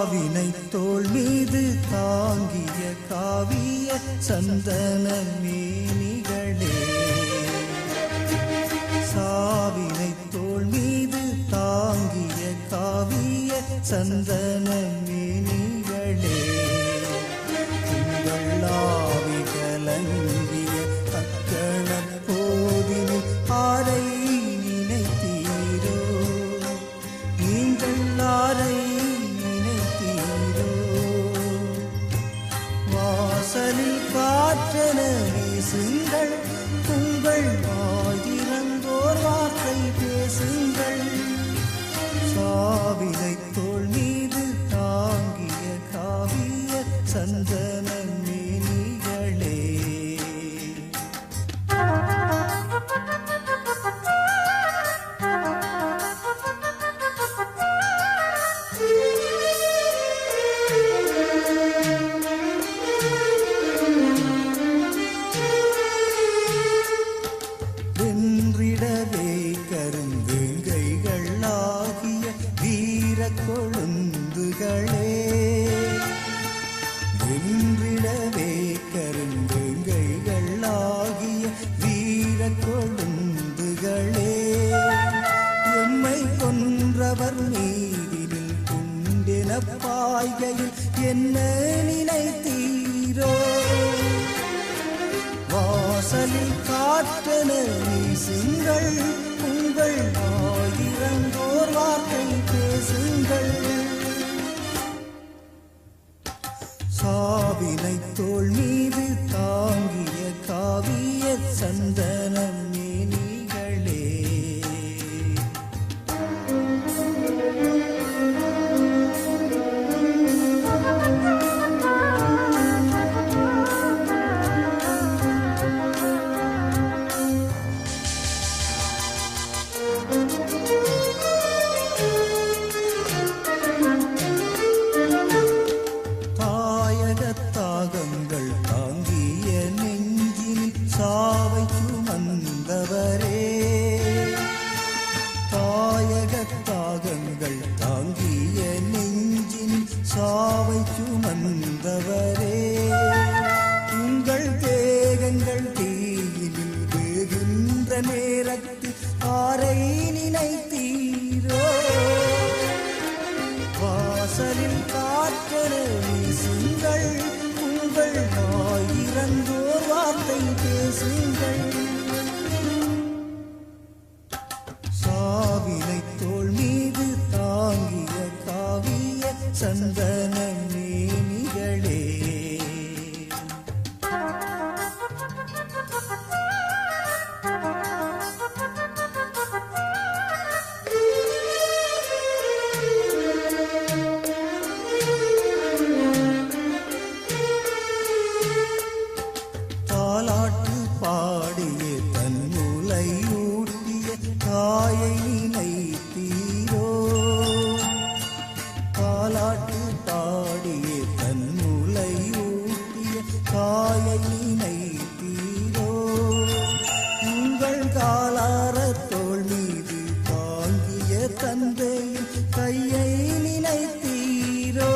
பாவினை தோல் மீது தாங்கிய காவிய சந்தன மேனிகளே. சாவினை தோல் மீது தாங்கிய காவிய சந்தன மேனி வாசலில் காற்றென வீசுங்கள். உங்கள் ஆயிரந்தோர் வார்த்தை பேசுங்கள். கொன்றவர் மீதினில் குண்டென பாய்கையில் என்ன நினைத்தீரோ? வாசலில் காற்றென வீசுங்கள் உங்கள் ஆயிரங்கோர் வார்த்தை பேசுங்கள். சாவினை தோல்வி தாங்கிய நெஞ்சில் சாவை சுமந்தவரே. தாயக தாகங்கள் தாங்கிய நெஞ்சில் சாவை சுமந்தவரே. உங்கள் தேகங்கள் தீயினில் வேகின்ற நேரத்தில் ஆரை நினைத்தீரோ? வாசலில் காற்றென வீசும் பேசுங்கள் சாவினை தோள் மீது தாங்கிய காவிய சந்தன பாடிய தன்னுலை ஊட்டிய தாயை நினைத்தீரோ? பாலாட்டு பாடிய தன்னுலை ஊட்டிய தாயை நினைத்தீரோ? உங்கள் காலார தோல் மீது தாங்கிய தந்தையின் கையை நினைத்தீரோ?